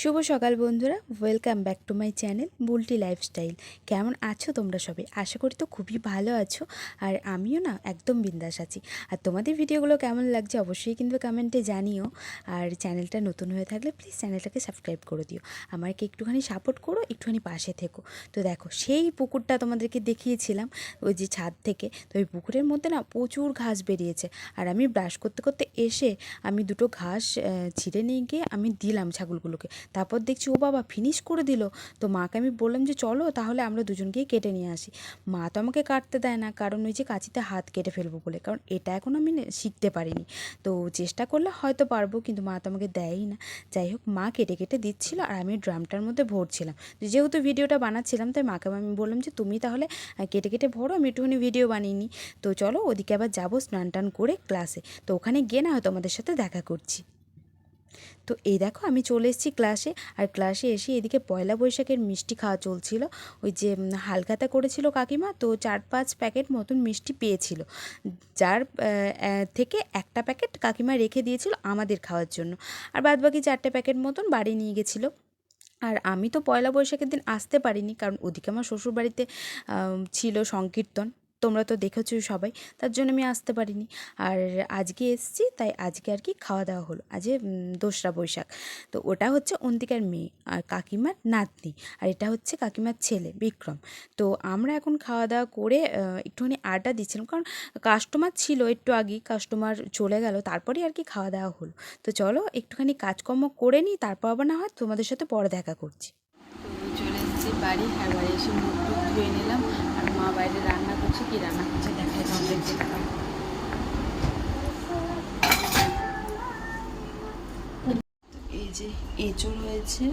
শুভ সকাল বন্ধুরা welcome back to my channel Bulti lifestyle কেমন আছো তোমরা সবাই? আশা করি তো খুবই ভালো আছো, আর আমিও না একদম বিন্দাস আছি। আর তোমাদের ভিডিওগুলো কেমন লাগছে অবশ্যই কিন্তু কমেন্টে জানিও। আর চ্যানেলটা নতুন হয়ে থাকলে প্লিজ চ্যানেলটাকে সাবস্ক্রাইব করে দিও। আমাকে একটুখানি সাপোর্ট করো, একটুখানি পাশে থেকো। তো দেখো, সেই পুকুরটা তোমাদেরকে দেখিয়েছিলাম, ওই যে ছাদ থেকে। তো ওই পুকুরের মধ্যে না প্রচুর ঘাস বেরিয়েছে। আর আমি ব্রাশ করতে করতে এসে আমি দুটো ঘাস ছিঁড়ে নিয়ে গিয়ে আমি দিলাম ছাগলগুলোকে। তারপর দেখছি, ও বাবা ফিনিশ করে দিল। তো মাকে আমি বললাম যে, চলো, তাহলে আমরা দুজন গিয়ে কেটে নিয়ে আসি। মা তো আমাকে কাটতে দেয় না, কারণ ওই যে কাঁচিতে হাত কেটে ফেলব বলে, কারণ এটা এখন আমি শিখতে পারিনি। তো চেষ্টা করলে হয়তো পারব, কিন্তু মা তো আমাকে দেয়ই না। যাই হোক, মা কেটে কেটে দিচ্ছিল আর আমি ড্রামটার মধ্যে ভরছিলাম। যেহেতু ভিডিওটা বানাচ্ছিলাম, তাই মাকে আমি বললাম যে, তুমি তাহলে কেটে কেটে ভরো, আমি একটুখানি ভিডিও বানিয়ে নিই। তো চলো, ওদিকে আবার যাব স্নান টান করে ক্লাসে তো ওখানে গিয়ে না হয়তো আমাদের সাথে দেখা করছি। তো এই দেখো আমি চলে এসেছি ক্লাসে আর ক্লাসে এসে এদিকে পয়লা বৈশাখের মিষ্টি খাওয়া চলছিল। ওই যে হালখাতা করেছিল কাকিমা, তো চার পাঁচ প্যাকেট মতন মিষ্টি পেয়েছিল। যার থেকে একটা প্যাকেট কাকিমা রেখে দিয়েছিল আমাদের খাওয়ার জন্য। আর বাদ বাকি চারটে প্যাকেট মতন বাড়ি নিয়ে গেছিল। আর আমি তো পয়লা বৈশাখের দিন আসতে পারিনি, কারণ ওদিকে আমার শ্বশুরবাড়িতে ছিল সংকীর্তন। তোমরা তো দেখেছোই সবাই, তার জন্য আমি আসতে পারিনি। আর আজকে এসেছি, তাই আজকে আর কি খাওয়া দাওয়া হলো। আজ দোসরা বৈশাখ। তো ওটা হচ্ছে অন্তিকার মেয়ে আর কাকিমার নাতনি, আর এটা হচ্ছে কাকিমার ছেলে, বিক্রম। তো আমরা এখন খাওয়া দাওয়া করে একটুখানি আড্ডা দিচ্ছিলাম, কারণ কাস্টমার ছিল একটু আগেই কাস্টমার চলে গেল, তারপরে আর কি খাওয়া দাওয়া হলো। তো চলো, একটুখানি কাজকর্ম করে নিই, তারপর আবার না হয় তোমাদের সাথে পরে দেখা করছি। চলে এসেছি বাড়ি, আর বাড়ি এসে মুখ ধুয়ে নিলাম, আর মা বাইরে রান্না করছে রান্না দেখাই এই যে হয়েছে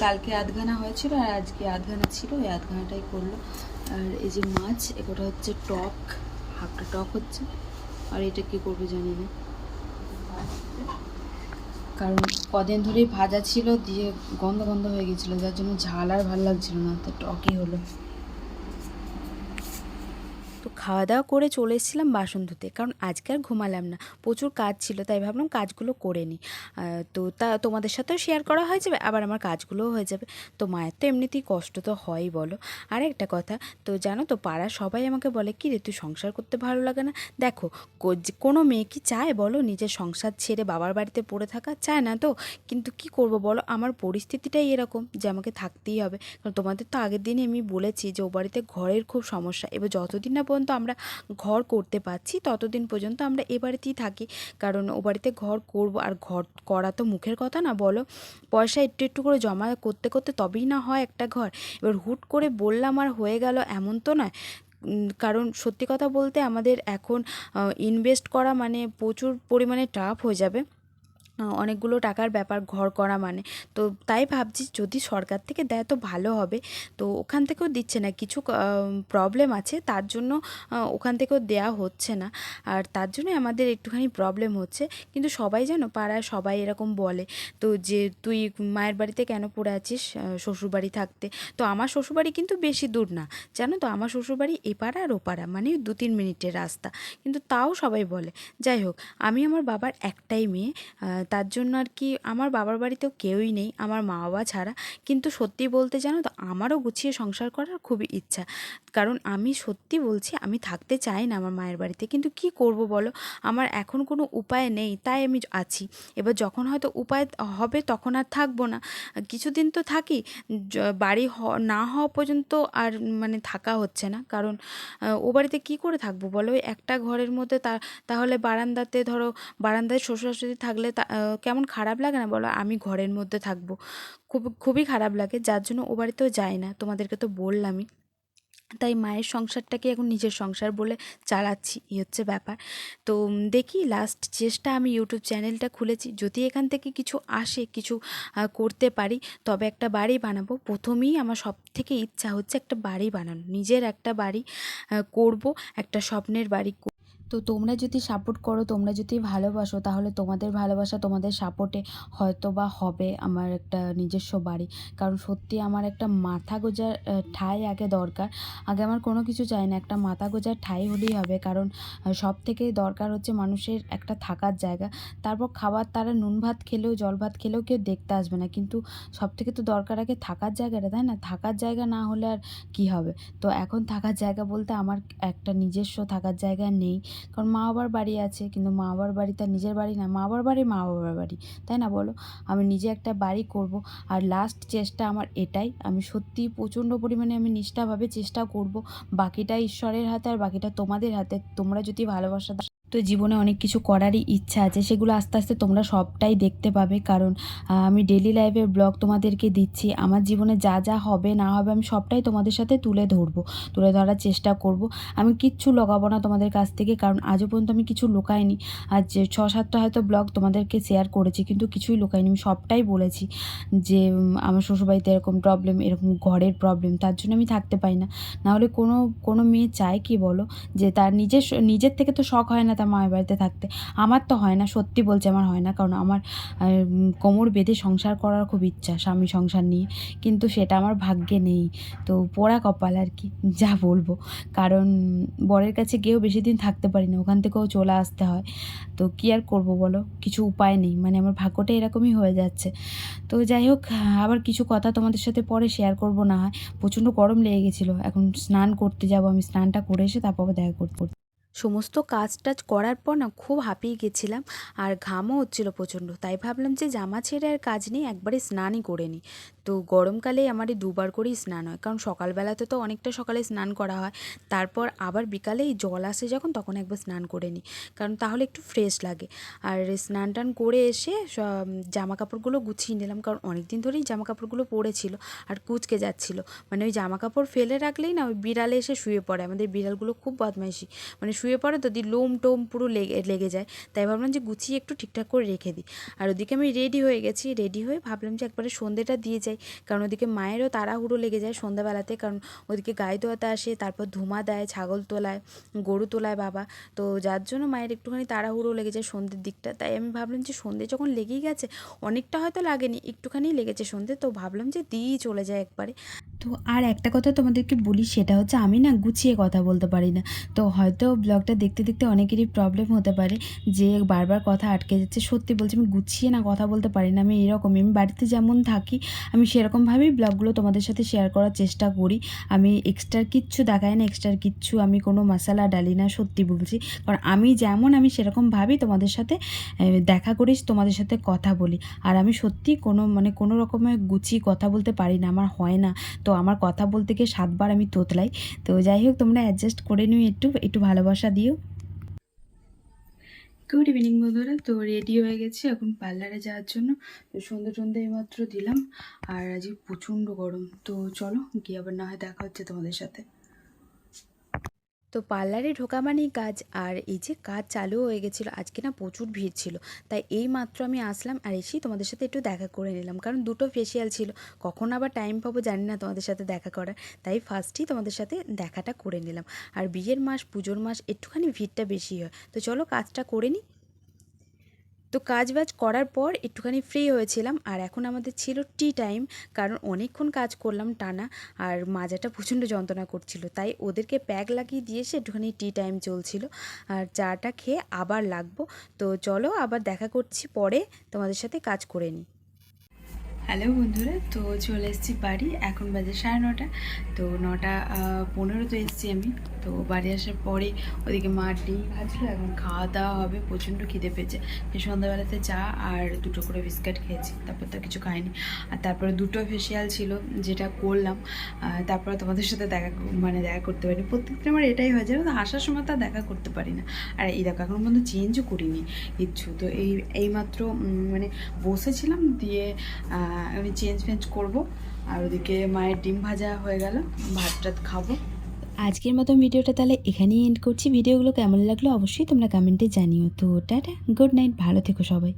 কালকে আধঘানা হয়েছিল আর আজকে আধঘানা ছিল ওই আধঘানাটাই করল। আর এই যে মাছ এগুলো হচ্ছে টক, হাফটা টক হচ্ছে। আর এটা কি করবে জানি না। কারণ কদিন ধরেই ভাজা ছিল, দিয়ে গন্ধ গন্ধ হয়ে গেছিল, যার জন্য ঝাল আর ভালো লাগছিল না, তো টকই হলো। তো খাওয়া দাওয়া করে চলে এসেছিলাম বাসন ধুতে। কারণ আজকে আর ঘুমালাম না। প্রচুর কাজ ছিল, তাই ভাবলাম কাজগুলো করে নিই। তো তা, তোমাদের সাথেও শেয়ার করা হয়ে যাবে, আবার আমার কাজগুলোও হয়ে যাবে। তো মায়ের তো এমনিতেই কষ্ট তো হয়ই, বলো। আর একটা কথা, তো জানো তো পাড়ার সবাই আমাকে বলে, কি রে, তুই সংসার করতে ভালো লাগে না? দেখো কোনো মেয়ে কি চায়, বলো? নিজের সংসার ছেড়ে বাবার বাড়িতে পড়ে থাকা চায় না তো? কিন্তু কি করব, বলো? আমার পরিস্থিতিটাই এরকম যে, আমাকে থাকতেই হবে। কারণ তোমাদের তো আগের দিনে আমি বলেছি যে, ও বাড়িতে ঘরের খুব সমস্যা। এবার যতদিন না পর্যন্ত আমরা ঘর করতে পারছি, ততদিন পর্যন্ত আমরা এ বাড়িতেই থাকি। কারণ ও বাড়িতে ঘর করব, আর ঘর করা তো মুখের কথা না, বলো। পয়সা একটু একটু করে জমা করতে করতে তবেই না হয় একটা ঘর। এবার হুট করে বললাম, আর হয়ে গেল এমন তো নয়। কারণ সত্যি কথা বলতে আমাদের এখন ইনভেস্ট করা মানে প্রচুর পরিমাণে টাফ হয়ে যাবে। অনেকগুলো টাকার ব্যাপার ঘর করা মানে। তো তাই ভাবছি যদি সরকার থেকে দেয় তো ভালো হবে। তো ওখান থেকেও দিচ্ছে না। কিছু প্রবলেম আছে। তার জন্য ওখান থেকেও দেয়া হচ্ছে না। আর তার জন্য আমাদের একটুখানি প্রবলেম হচ্ছে। কিন্তু সবাই জানো, পাড়ায় সবাই এরকম বলে। তো যে তুই মায়ের বাড়িতে কেন পড়ে আছিস শ্বশুরবাড়ি থাকতে? তো আমার শ্বশুরবাড়ি কিন্তু বেশি দূর না। জানো তো, আমার শ্বশুরবাড়ি এপাড়া আর ওপাড়া মানে দু তিন মিনিটের রাস্তা। কিন্তু তাও সবাই বলে। যাই হোক, আমি আমার বাবার একটাই মেয়ে। তার জন্য আর কি আমার বাবার বাড়িতেও কেউই নেই, আমার মা বাবা ছাড়া। কিন্তু সত্যি বলতে জানো তো, আমারও গুছিয়ে সংসার করার খুবই ইচ্ছা। কারণ আমি সত্যি বলছি, আমি থাকতে চাই না আমার মায়ের বাড়িতে। কিন্তু কি করব বলো? আমার এখন কোনো উপায় নেই, তাই আমি আছি। এবার যখন হয়তো উপায় হবে তখন আর থাকব না। কিছুদিন তো থাকি বাড়ি হ- না হওয়া পর্যন্ত আর মানে থাকা হচ্ছে না। কারণ ও বাড়িতে কী করে থাকব বলো? একটা ঘরের মধ্যে তা, তাহলে বারান্দাতে ধরো, বারান্দায় শ্বশুর শাশুড়ি থাকলে কেমন খারাপ লাগে না? বলো, আমি ঘরের মধ্যে থাকব। খুব, খুবই খারাপ লাগে, যার জন্য ও বাড়িতেও যায় না। তোমাদেরকে তো বললামই। তাই মায়ের সংসারটাকে এখন নিজের সংসার বলে চালাচ্ছি, এই হচ্ছে ব্যাপার। তো দেখি লাস্ট চেষ্টা আমি ইউটিউব চ্যানেলটা খুলেছি। যদি এখান থেকে কিছু আসে, কিছু করতে পারি, তবে একটা বাড়ি বানাবো। প্রথমেই আমার সব থেকে ইচ্ছা হচ্ছে একটা বাড়ি বানানো। নিজের একটা বাড়ি করব, একটা স্বপ্নের বাড়ি তো তোমরা যদি সাপোর্ট করো, তোমরা যদি ভালোবাসো, তাহলে তোমাদের ভালোবাসা তোমাদের সাপোর্টে হয়তো বা হবে আমার একটা নিজস্ব বাড়ি। কারণ সত্যি আমার একটা মাথা গোজার ঠাঁই আগে দরকার। আগে আমার কোনো কিছু চাই না, একটা মাথা গোজার ঠাঁই হলেই হবে। কারণ সব থেকে দরকার হচ্ছে মানুষের একটা থাকার জায়গা। তারপর খাবার তারা নুন ভাত খেলেও, জল ভাত খেলেও কেউ দেখতে আসবে না। কিন্তু সব থেকে তো দরকার আগে থাকার জায়গাটা, তাই না? থাকার জায়গা না হলে আর কী হবে? তো এখন থাকার জায়গা বলতে আমার একটা নিজস্ব থাকার জায়গা নেই। কারণ মা বাবার বাড়ি আছে, কিন্তু মা বাবার বাড়ি তার নিজের বাড়ি না। মা বাবার বাড়ি, মা বাবার বাড়ি, তাই না বলো? আমি নিজে একটা বাড়ি করব আর লাস্ট চেষ্টা আমার এটাই। আমি সত্যি প্রচণ্ড পরিমাণে আমি নিষ্ঠাভাবে চেষ্টা করব। বাকিটা ঈশ্বরের হাতে আর বাকিটা তোমাদের হাতে। তোমরা যদি ভালোবাসা তো জীবনে অনেক কিছু করারই ইচ্ছা আছে, সেগুলো আস্তে আস্তে তোমরা সবটাই দেখতে পাবে। কারণ আমি ডেলি লাইফের ব্লগ তোমাদেরকে দিচ্ছি। আমার জীবনে যা যা হবে, না হবে, আমি সবটাই তোমাদের সাথে তুলে ধরবো, তুলে ধরার চেষ্টা করব। আমি কিচ্ছু লগাবো না তোমাদের কাছ থেকে, কারণ আজও পর্যন্ত আমি কিছু লুকাইনি। আর যে ছ সাতটা হয়তো ব্লগ তোমাদেরকে শেয়ার করেছি, কিন্তু কিছুই লুকাইনি। আমি সবটাই বলেছি যে আমার শ্বশুরবাড়িতে এরকম প্রবলেম এরকম ঘরের প্রবলেম তার জন্য আমি থাকতে পাই না। নাহলে কোনো কোনো মেয়ে চায় কি বলো? যে তার নিজের নিজের থেকে তো শখ হয় না তার মায়ের বাড়িতে থাকতে। আমার তো হয় না, সত্যি বলছে আমার হয় না, কারণ আমার কোমর বেঁধে সংসার করার খুব ইচ্ছা, স্বামী সংসার নিয়ে। কিন্তু সেটা আমার ভাগ্যে নেই। তো পোড়া কপাল আর কি, যা বলব। কারণ বরের কাছে গিয়েও বেশি দিন থাকতে পারি না, ওখান থেকেও চলে আসতে হয়। তো কী আর করব বলো? কিছু উপায় নেই মানে আমার ভাগ্যটা এরকমই হয়ে যাচ্ছে। তো যাই হোক, আবার কিছু কথা তোমাদের সাথে পরে শেয়ার করব না হয়। প্রচণ্ড গরম লেগে গেছিল, এখন স্নান করতে যাব, আমি স্নানটা করে এসে তারপর দেখা করতে সমস্ত কাজ টাজ করার পর না খুব হাঁপিয়ে গেছিলাম আর ঘামও হচ্ছিল প্রচণ্ড। তাই ভাবলাম যে জামা ছেড়ে আর কাজ নেই, একবারে স্নানই করে নিই। তো গরমকালে আমার এই দুবার করেই স্নান হয়, কারণ সকালবেলাতে তো অনেকটা সকালে স্নান করা হয়। তারপর আবার বিকালে এই জল আসে যখন, তখন একবার স্নান করে নিই, কারণ তাহলে একটু ফ্রেশ লাগে। আর স্নান টান করে এসে জামা কাপড়গুলো গুছিয়ে নিলাম, কারণ অনেক দিন ধরেই জামা কাপড়গুলো পড়েছিল আর কুচকে যাচ্ছিল। মানে ওই জামা কাপড় ফেলে রাখলেই না ওই বিড়ালে এসে শুয়ে পড়ে, আমাদের বিড়ালগুলো খুব বদমাইশি। মানে শুয়ে পড়ে তো দি লোম টোম পুরো লেগে লেগে যায়। তাই ভাবলাম যে গুছিয়ে একটু ঠিকঠাক করে রেখে দিই। আর ওদিকে আমি রেডি হয়ে গেছি, রেডি হয়ে ভাবলাম যে একবারে সন্ধেটা দিয়ে যাই। কারণ ওদিকে মায়েরও তাড়াহুড়ো লেগে যায় সন্ধ্যাবেলাতে, কারণ ওদিকে গায়ে ধোয়াতে আসে, তারপর ধুমা দেয়, ছাগল তোলায়, গরু তোলায় বাবা। তো যার জন্য মায়ের একটুখানি তাড়াহুড়ো লেগে যায় সন্ধ্যের দিকটা। তাই আমি ভাবলাম যে সন্ধে যখন লেগেই গেছে, অনেকটা হয়তো লাগেনি একটুখানি লেগেছে সন্ধে তো ভাবলাম যে দিয়েই চলে যায় একবারে। তো আর একটা কথা তোমাদেরকে বলি, সেটা হচ্ছে আমি না গুছিয়ে কথা বলতে পারি না। তো হয়তো ব্লগটা দেখতে দেখতে অনেকেরই প্রবলেম হতে পারে যে বারবার কথা আটকে যাচ্ছে। সত্যি বলছি, আমি গুছিয়ে না কথা বলতে পারি না, আমি এরকমই। আমি বাড়িতে যেমন থাকি, আমি সেরকমভাবেই ব্লগগুলো তোমাদের সাথে শেয়ার করার চেষ্টা করি। আমি এক্সট্রা কিচ্ছু দেখাই না এক্সট্রা কিচ্ছু আমি কোনো মশলা ডালি না, সত্যি বলছি। কারণ আমি যেমন, আমি সেরকমভাবেই তোমাদের সাথে দেখা করিস তোমাদের সাথে কথা বলি। আর আমি সত্যি কোনো মানে কোনো রকমের গুছিয়ে কথা বলতে পারি না, আমার হয় না। তো আমার কথা বলতে গিয়ে সাতবার আমি তোতলাই। তো যাই হোক, তোমরা অ্যাডজাস্ট করে নিও একটু একটু ভালোবাসা দিও। গুড ইভিনিং বন্ধুরা, তো রেডি হয়ে গেছি এখন পার্লারে যাওয়ার জন্য। তো সন্ধ্যে সন্ধ্যে এইমাত্র দিলাম, আর আজকে প্রচণ্ড গরম। তো চলো, গিয়ে আবার না হয় দেখা হচ্ছে তোমাদের সাথে। তো পার্লারে ঢোকা মানেই কাজ, আর এই যে কাজ চালু হয়ে গেছিল, আজকে না প্রচুর ভিড় ছিল। তাই এই মাত্র আমি আসলাম আর এসেই তোমাদের সাথে একটু দেখা করে নিলাম, কারণ দুটো ফেসিয়াল ছিল। কখন আবার টাইম পাবো জানি না তোমাদের সাথে দেখা করার, তাই ফার্স্টই তোমাদের সাথে দেখাটা করে নিলাম। আর বিয়ের মাস, পুজোর মাস, একটুখানি ভিড়টা বেশি হয়। তো চলো কাজটা করে নিই। তো কাজ বাজ করার পর একটুখানি ফ্রি হয়েছিলাম, আর এখন আমাদের ছিল টি টাইম কারণ অনেকক্ষণ কাজ করলাম টানা, আর মাজাটা প্রচণ্ড যন্ত্রণা করছিল। তাই ওদেরকে প্যাক লাগিয়ে দিয়ে এসে একটুখানি টি টাইম চলছিল। আর চাটা খেয়ে আবার লাগবো। তো চলো আবার দেখা করছি পরে তোমাদের সাথে কাজ করে নিই। হ্যালো বন্ধুরা, তো চলে এসেছি বাড়ি, এখন বাজে সাড়ে নটা। তো নটা পনেরো তো এসেছি আমি। তো বাড়ি আসার পরে ওদিকে মা ডিম ভাজলো, এখন খাওয়া দাওয়া হবে, প্রচণ্ড খিদে পেয়েছে। সন্ধ্যাবেলাতে চা আর দুটো করে বিস্কিট খেয়েছি, তারপর তো কিছু খাইনি। আর তারপরে দুটো ফেসিয়াল ছিল, যেটা করলাম। তারপরে তোমাদের সাথে দেখা মানে দেখা করতে পারিনি। প্রত্যেকদিন আমার এটাই হয় যে আসার সময় তো দেখা করতে পারি না। আর এই দেখো, এখন পর্যন্ত চেঞ্জও করিনি কিচ্ছু। তো এই, এইমাত্র মানে বসেছিলাম দিয়ে আমি চেঞ্জ ফেঞ্জ করব। আর ওদিকে মায়ের ডিম ভাজা হয়ে গেল, ভাত টাত খাব। আজকের মতো ভিডিওটা তাহলে এখানেই এন্ড করছি। ভিডিওগুলো কেমন লাগল অবশ্যই তোমরা কমেন্টে জানিও। তো টাটা গুড নাইট ভালো থেকো সবাই।